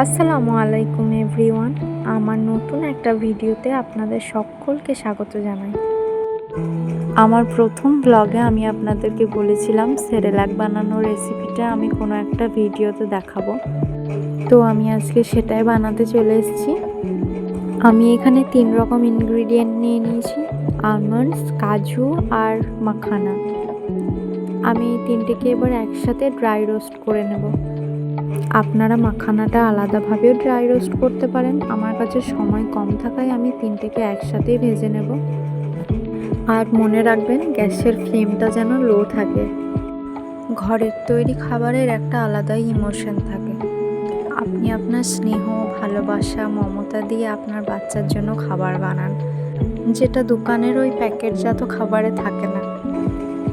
আসসালামু আলাইকুম এভরিওয়ান। আমার নতুন একটা ভিডিওতে আপনাদের সকলকে স্বাগত জানাই। আমার প্রথম ব্লগে আমি আপনাদেরকে বলেছিলাম সেরেলাক বানানোর রেসিপিটা আমি কোনো একটা ভিডিওতে দেখাবো। তো আমি আজকে সেটাই বানাতে চলে এসেছি। আমি এখানে তিন রকম ইনগ্রিডিয়েন্ট নিয়ে নিয়েছি আলমন্ডস কাজু আর মাখানা। আমি তিনটেকে এবার একসাথে ড্রাই রোস্ট করে নেব। আপনারা মাখানাটা আলাদাভাবেও ড্রাই রোস্ট করতে পারেন। আমার কাছে সময় কম থাকায় আমি তিনটেকে একসাথেই ভেজে নেব। আর মনে রাখবেন, গ্যাসের ফ্লেমটা যেন লো থাকে। ঘরের তৈরি খাবারের একটা আলাদাই ইমোশন থাকে। আপনি আপনার স্নেহ, ভালোবাসা, মমতা দিয়ে আপনার বাচ্চার জন্য খাবার বানান, যেটা দোকানের ওই প্যাকেটজাত খাবারে থাকে না।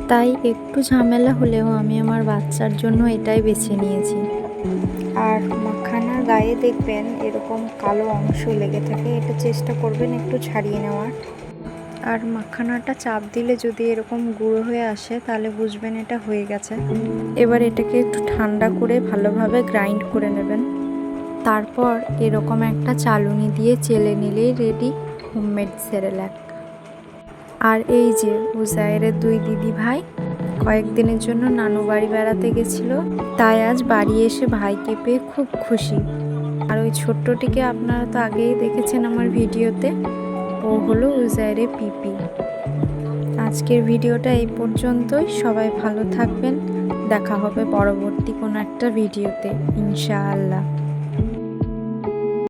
তাই একটু ঝামেলা হলেও আমি আমার বাচ্চার জন্য এটাই বেছে নিয়েছি। আর মাখানার গায়ে দেখবেন এরকম কালো অংশ লেগে থাকে। এটা চেষ্টা করবেন একটু ছাড়িয়ে নেওয়ার। আর মাখানাটা চাপ দিলে যদি এরকম গুঁড়ো হয়ে আসে, তাহলে বুঝবেন এটা হয়ে গেছে। এবার এটাকে একটু ঠান্ডা করে ভালোভাবে গ্রাইন্ড করে নেবেন। তারপর এরকম একটা চালুনি দিয়ে চেলে নিলেই রেডি হোমমেড সেরেল্যাক আর এই যে উজায়ের দুই দিদি ভাই কয়েকদিনের জন্য নানু বাড়ি বেড়াতে গেছিল। তাই আজ বাড়ি এসে ভাইকে পেয়ে খুব খুশি। আর ওই ছোট্টটিকে আপনারা তো আগেই দেখেছেন আমার ভিডিওতে। ও হলো উজাইরে পিপি। আজকের ভিডিওটা এই পর্যন্তই। সবাই ভালো থাকবেন। দেখা হবে পরবর্তী কোনো একটা ভিডিওতে, ইনশাআল্লাহ।